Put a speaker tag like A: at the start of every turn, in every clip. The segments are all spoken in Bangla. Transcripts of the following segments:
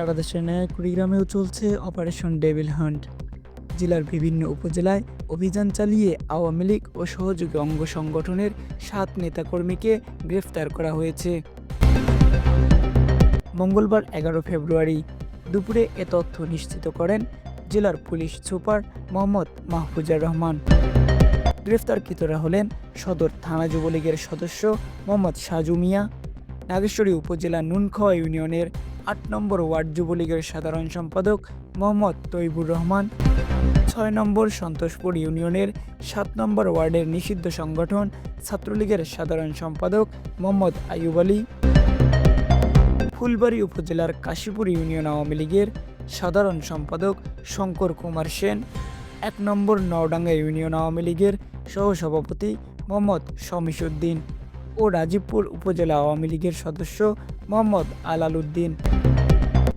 A: সারা দেশের ন্যায় কুড়িগ্রামেও চলছে অপারেশন ডেভিল হান্ট। জেলার বিভিন্ন উপজেলায় অভিযান চালিয়ে আওয়ামী লীগ ও সহযোগী অঙ্গ সংগঠনের সাত নেতাকর্মীকে গ্রেফতার করা হয়েছে। মঙ্গলবার এগারো ফেব্রুয়ারি দুপুরে এ তথ্য নিশ্চিত করেন জেলার পুলিশ সুপার মোহাম্মদ মাহফুজার রহমান। গ্রেফতারকৃতরা হলেন সদর থানা যুবলীগের সদস্য মোহাম্মদ সাজু মিয়া। নাগেশ্বরী উপজেলা নুনখোয়া ইউনিয়নের আট নম্বর ওয়ার্ড যুবলীগের সাধারণ সম্পাদক মোহাম্মদ তৈবুর রহমান, ছয় নম্বর সন্তোষপুর ইউনিয়নের সাত নম্বর ওয়ার্ডের নিষিদ্ধ সংগঠন ছাত্রলীগের সাধারণ সম্পাদক মোহাম্মদ আইয়ুব আলী, ফুলবাড়ী উপজেলার কাশীপুর ইউনিয়ন আওয়ামী লীগের সাধারণ সম্পাদক শঙ্কর কুমার সেন, এক নম্বর নওডাঙ্গা ইউনিয়ন আওয়ামী লীগের সহসভাপতি মোহাম্মদ শমিসুদ্দিন। ও রাজীবপুর উপজেলা আওয়ামী লীগের সদস্য মোহাম্মদ আলাল উদ্দিন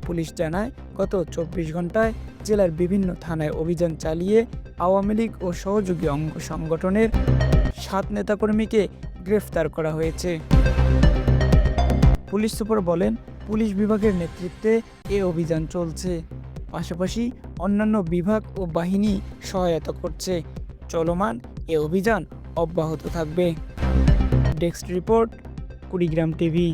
A: পুলিশ জানায়, গত চব্বিশ ঘন্টায় জেলার বিভিন্ন থানায় অভিযান চালিয়ে আওয়ামী লীগ ও সহযোগী অঙ্গ সংগঠনের সাত নেতাকর্মীকে গ্রেফতার করা হয়েছে। পুলিশ সুপার বলেন, পুলিশ বিভাগের নেতৃত্বে এ অভিযান চলছে। পাশাপাশি অন্যান্য বিভাগ ও বাহিনী সহায়তা করছে। চলমান এ অভিযান অব্যাহত থাকবে। Desk report Kurigram TV.